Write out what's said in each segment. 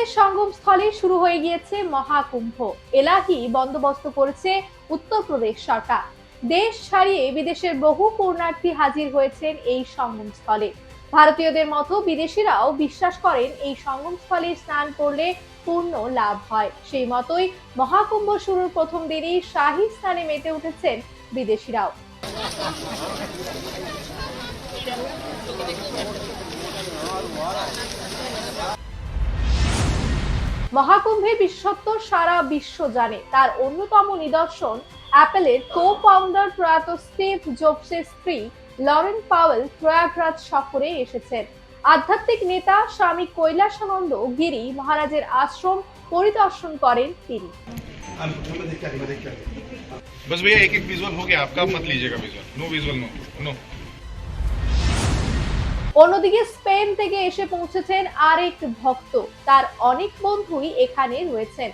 ভারতের সঙ্গমস্থলে শুরু হয়ে গিয়েছে মহাকুম্ভ। এলাহি বন্দোবস্ত করেছে উত্তরপ্রদেশ সরকার। দেশ ছাড়িয়ে বিদেশের বহু পূর্ণার্থী হাজির হয়েছেন এই সঙ্গমস্থলে। ভারতীয়দের মতো বিদেশিরাও বিশ্বাস করেন এই সঙ্গমস্থলে স্নান করলে পূর্ণ লাভ হয়। সেই মতোই মহাকুম্ভ শুরুর প্রথম দিনই শাহী স্নানে মেতে উঠেছেন বিদেশিরাও। মহাকুম্ভের বিশেষত্ব সারা বিশ্ব জানে তার অন্যতম নিদর্শন অ্যাপেলের কো ফাউন্ডার প্রয়াত স্টিভ জবসের স্ত্রী লরেন পাওয়েল প্রয়াগরাজ সফরে এসেছেন আধ্যাত্মিক নেতা স্বামী কৈলাসানন্দ গিরি মহারাজের আশ্রম পরিদর্শন করেন তিনি बस भैया एक एक विजुअल हो गया आपका मत लीजिएगा visual no visual no no অন্যদিকে স্পেন থেকে এসে পৌঁছেছেন আরেক ভক্ত তার অনেক বন্ধুই এখানে রয়েছেন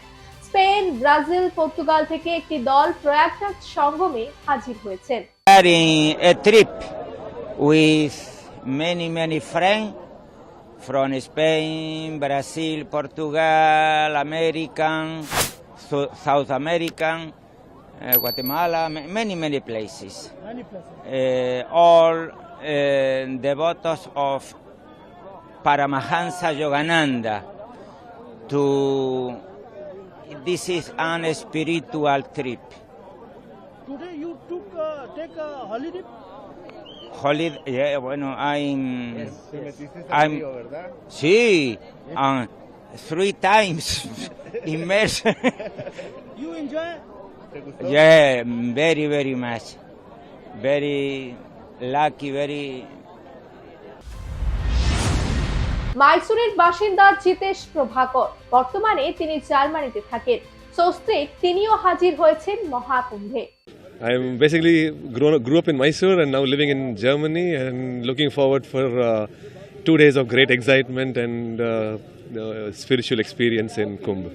স্পেন ব্রাজিল পর্তুগাল থেকে একটি দল প্রয়াগরাজ সঙ্গমে হাজির হয়েছেন in a many, many friends from Spain, Brazil, Portugal, American, South American, uh, Guatemala, ma- many, places. many places. Uh, all uh, devotees of Paramahansa Yogananda. To this is an spiritual trip. Today you took uh, take a holiday. Holiday, yeah, bueno, I'm, I'm, sí, uh, three times immersed. You enjoy. yeah, very, very much. Very lucky, very মাইসুরের বাসিন্দা জিতেশ প্রভাকর বর্তমানে তিনি জার্মানিতে থাকেন সস্ত্রীক তিনিও হাজির হয়েছেন মহাকুম্ভে I'm basically grown, grew up in Mysore and now living in Germany and looking forward for uh, two days of great excitement and uh, uh, spiritual experience in Kumbh.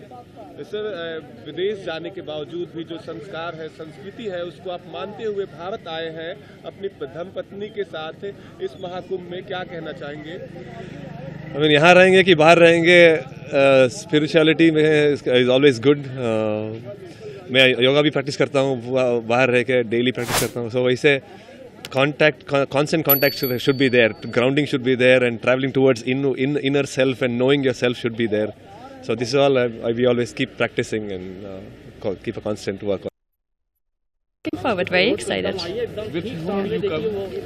तो सर विदेश जाने के बावजूद भी जो संस्कार है, संस्कृति है, उसको आप मानते हुए भारत आए हैं, अपनी धम पत्नी के साथ, इस महाकुंभ में क्या कहना चाहेंगे? हम यहाँ रहेंगे कि बाहर रहेंगे स्पिरिचुअलिटी में इज़ ऑलवेज गुड मैं योगा भी प्रैक्टिस करता हूँ बाहर रह के डेली प्रैक्टिस करता हूँ सो वैसे कॉन्टैक्ट कॉन्सेंट कॉन्टैक्ट शुड भी देयर ग्राउंडिंग शुड भी there and travelling towards in in inner self and knowing yourself should भी there so this is all I, I, we always keep practicing and uh, co- keep a constant work on Looking forward, very excited. With whom you come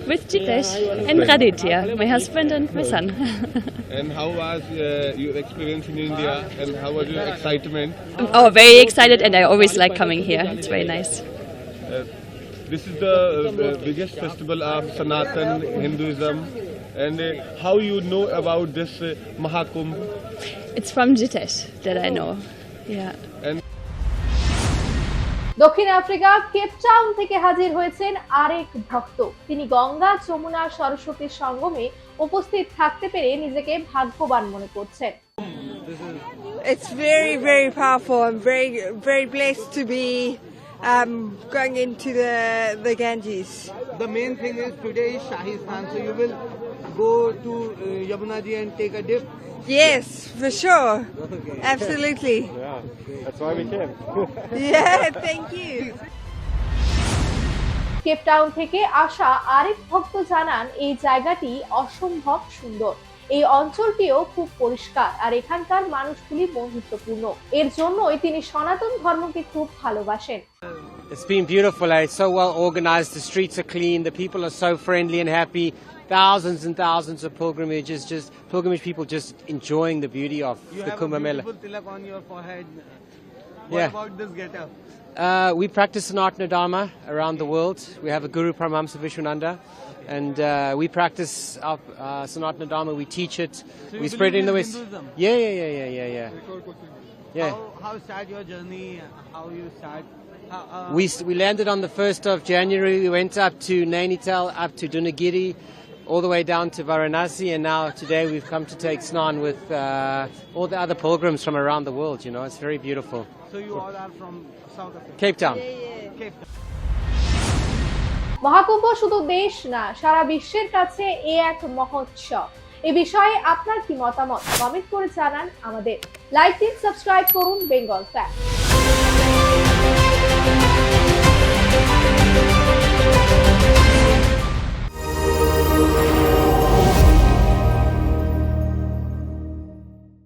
With Jitesh and Raditya, my husband and my son. and how was uh, your experience in India and how was your excitement? oh, very excited, and I always like coming here. It's very nice. This is the uh, biggest festival of Sanatan Hinduism and uh, how you know about this uh, Mahakumbh It's from Jitesh that I know. Yeah. And দক্ষিণ Africa Cape Town থেকে হাজির হয়েছেন আরেক ভক্ত তিনি গঙ্গা যমুনা সরস্বতীর সঙ্গমে উপস্থিত থাকতে পেরে নিজেকে ভাগ্যবান মনে করছেন It's very, very powerful. I'm very, very blessed to be um, going into the the Ganges. The main thing is today is Shahi Snan, so you will go to uh, Yamuna Ji and take a dip. Yes, for sure. Okay. Absolutely. Yeah, That's why we came. Yeah, thank you. Cape Town থেকে আসা আরেক ভক্ত জানান এই জায়গাটি অসম্ভব সুন্দর এই অঞ্চলটিও খুব পরিষ্কার আর এখানকার মানুষগুলি বন্ধুত্বপূর্ণ এর জন্যই তিনি সনাতন ধর্মকে খুব ভালোবাসেন It's been beautiful. eh? It's so well organized. The streets are clean. The people are so friendly and happy. Thousands and thousands of pilgrimages, just pilgrimage people, just enjoying the beauty of You the have Kumbh a Mela. beautiful tilak on your forehead. What Yeah. about this getup? Uh, we practice Sanatana Dharma around the world. We have a Guru Paramahamsa Vishwananda, and uh, we practice our uh, Sanatana Dharma. We teach it. you we spread it in the West. Hinduism? Yeah, yeah, yeah, yeah, yeah, yeah. Yeah. How, how start your journey? How you start? How, uh, We, we landed on the 1st of January. We went up to Nainital, up to Dunagiri, all the way down to Varanasi, and now today we've come to take snan with uh, all the other pilgrims from around the world. You know, it's very beautiful. so you all are from South Africa. Cape Town. yeah, Cape Town. Maha Kumbh শুধু দেশ না, সারা বিশ্বের কাছে এ এক মহোৎসব। এ বিষয়ে আপনার কি মতামত? কমেন্ট করে জানান আমাদের। লাইক দিন সাবস্ক্রাইব করুন বেঙ্গল ফ্যাক্ট